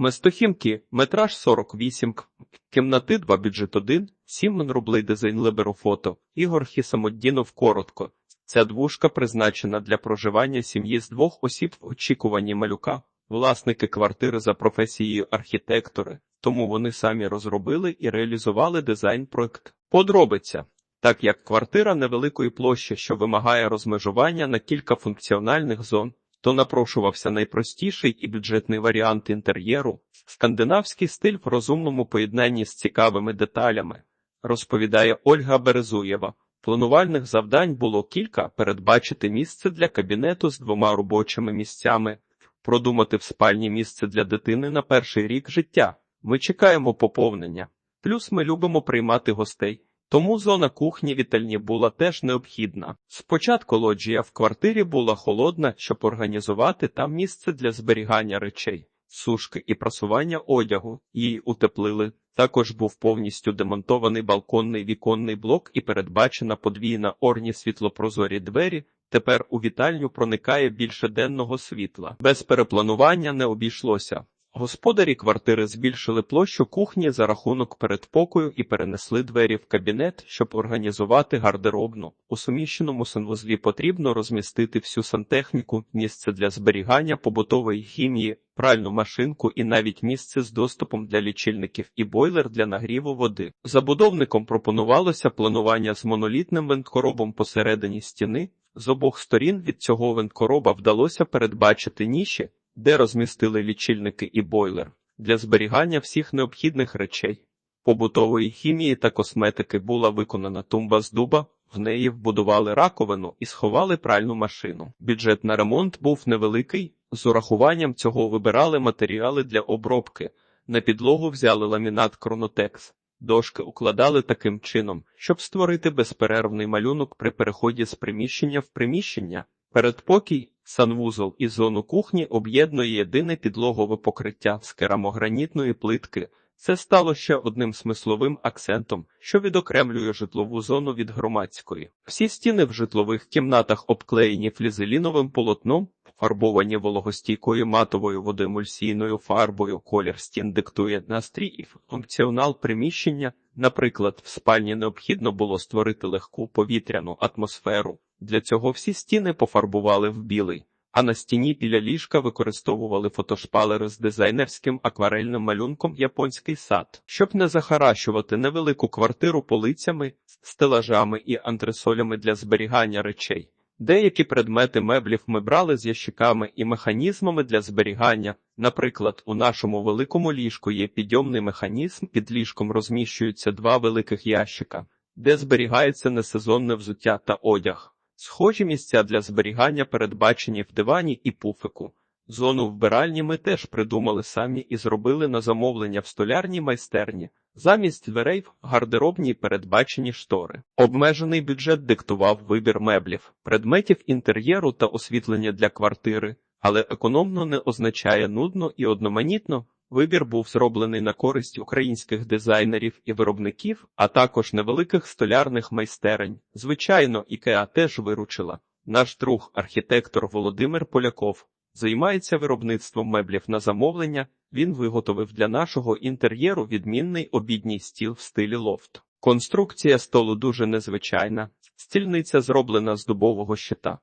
Местохімки, метраж 48, к- кімнати 2 бюджет 1, 7 рублей дизайн Леберу фото, Ігор Хісамоддінов коротко. Ця двушка призначена для проживання сім'ї з двох осіб в очікуванні малюка, власники квартири за професією архітектори, тому вони самі розробили і реалізували дизайн-проект. Подробиця. Так як квартира невеликої площі, що вимагає розмежування на кілька функціональних зон, то напрошувався найпростіший і бюджетний варіант інтер'єру, скандинавський стиль в розумному поєднанні з цікавими деталями, розповідає Ольга Березуєва. Планувальних завдань було кілька: передбачити місце для кабінету з двома робочими місцями, продумати в спальні місце для дитини на перший рік життя. Ми чекаємо поповнення. Плюс ми любимо приймати гостей. Тому зона кухні вітальні була теж необхідна. Спочатку лоджія в квартирі була холодна, щоб організувати там місце для зберігання речей, сушки і прасування одягу. Її утеплили. Також був повністю демонтований балконний віконний блок і передбачена подвійна орні світлопрозорі двері. Тепер у вітальню проникає більше денного світла. Без перепланування не обійшлося. Господарі квартири збільшили площу кухні за рахунок передпокою і перенесли двері в кабінет, щоб організувати гардеробну. У суміщеному санвузлі потрібно розмістити всю сантехніку, місце для зберігання побутової хімії, пральну машинку і навіть місце з доступом для лічильників і бойлер для нагріву води. Забудовником пропонувалося планування з монолітним венткоробом посередині стіни. З обох сторін від цього венткороба вдалося передбачити ніші, де розмістили лічильники і бойлер для зберігання всіх необхідних речей. Побутової хімії та косметики була виконана тумба з дуба, в неї вбудували раковину і сховали пральну машину. Бюджет на ремонт був невеликий, з урахуванням цього вибирали матеріали для обробки. На підлогу взяли ламінат Кронотекс. Дошки укладали таким чином, щоб створити безперервний малюнок при переході з приміщення в приміщення. Передпокій, санвузол і зону кухні об'єднує єдине підлогове покриття з керамогранітної плитки. Це стало ще одним смисловим акцентом, що відокремлює житлову зону від громадської. Всі стіни в житлових кімнатах обклеєні флізеліновим полотном, фарбовані вологостійкою матовою водоемульсійною фарбою. Колір стін диктує настрій і функціонал приміщення. Наприклад, в спальні необхідно було створити легку повітряну атмосферу. Для цього всі стіни пофарбували в білий, а на стіні біля ліжка використовували фотошпалери з дизайнерським акварельним малюнком японський сад, щоб не захаращувати невелику квартиру полицями, стелажами і антресолями для зберігання речей. Деякі предмети меблів ми брали з ящиками і механізмами для зберігання. Наприклад, у нашому великому ліжку є підйомний механізм, під ліжком розміщуються два великих ящика, де зберігається несезонне взуття та одяг. Схожі місця для зберігання передбачені в дивані і пуфику. Зону вбиральні ми теж придумали самі і зробили на замовлення в столярній майстерні. Замість дверей в гардеробній передбачені штори. Обмежений бюджет диктував вибір меблів, предметів інтер'єру та освітлення для квартири, але економно не означає нудно і одноманітно. Вибір був зроблений на користь українських дизайнерів і виробників, а також невеликих столярних майстерень. Звичайно, ікеа теж виручила. Наш друг, архітектор Володимир Поляков, займається виробництвом меблів на замовлення. Він виготовив для нашого інтер'єру відмінний обідній стіл в стилі лофт. Конструкція столу дуже незвичайна, стільниця зроблена з дубового щита,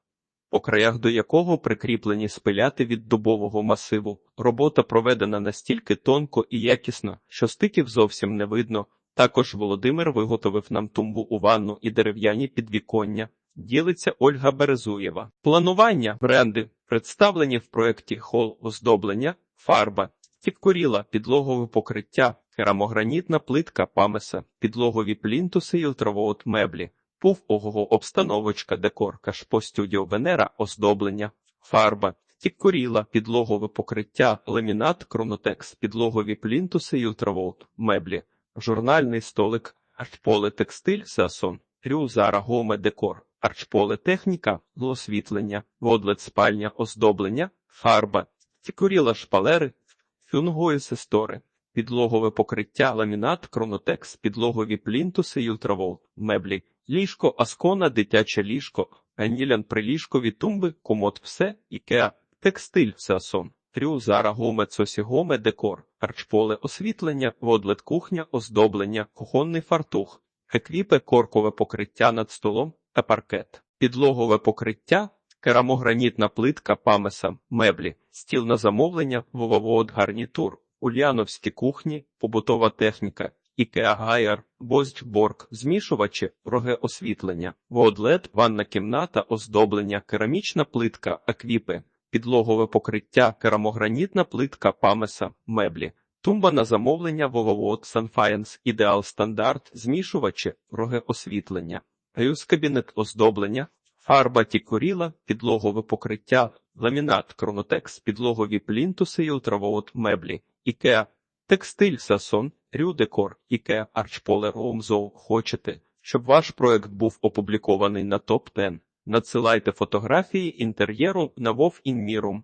по краях до якого прикріплені спиляти від дубового масиву. Робота проведена настільки тонко і якісно, що стиків зовсім не видно. Також Володимир виготовив нам тумбу у ванну і дерев'яні підвіконня. Ділиться Ольга Березуєва. Планування бренди представлені в проєкті хол оздоблення, фарба, тіккоріла, підлогове покриття, керамогранітна плитка памеса, підлогові плінтуси і ультравоот меблі, пуф ого обстановочка, декор, кашпо студіо Венера, оздоблення, фарба, тіккоріла, підлогове покриття, ламінат, кронотекс, підлогові плінтуси і ультравоот меблі, журнальний столик, артполе текстиль, сасон, рю, зара, гоме, декор. Арчполе техніка, освітлення, водлет спальня, оздоблення, фарба, тікоріла шпалери, фюнгої сестори, підлогове покриття, ламінат, кронотекс, підлогові плінтуси і ультраволт, меблі, ліжко, аскона, дитяче ліжко, анілян приліжкові тумби, комод все, ікеа, текстиль, сеасон, Трю, Зара, Гоме, Цосі, Гоме, Декор, Арчполе, освітлення, водлет, кухня, оздоблення, кухонний фартух, еквіпе, коркове покриття над столом та паркет, підлогове покриття, керамогранітна плитка, памеса, меблі, стіл на замовлення, вововод, гарнітур, ульяновські кухні, побутова техніка, Ікеа Гайер, Бозчборг, змішувачі, роги освітлення, водлет, ванна кімната, оздоблення, керамічна плитка, аквіпи, підлогове покриття, керамогранітна плитка, памеса, меблі, тумба на замовлення, вововод, санфаєнс, ідеал стандарт, змішувачі, роги освітлення, гаюз-кабінет оздоблення, фарба тікоріла, підлогове покриття, ламінат, кронотекс, підлогові плінтуси і ултравоот меблі, ікеа, текстиль, сасон, рюдекор, ікеа, арчполе, роумзоу. Хочете, щоб ваш проект був опублікований на топ 10 Надсилайте фотографії інтер'єру на Вов. Рю.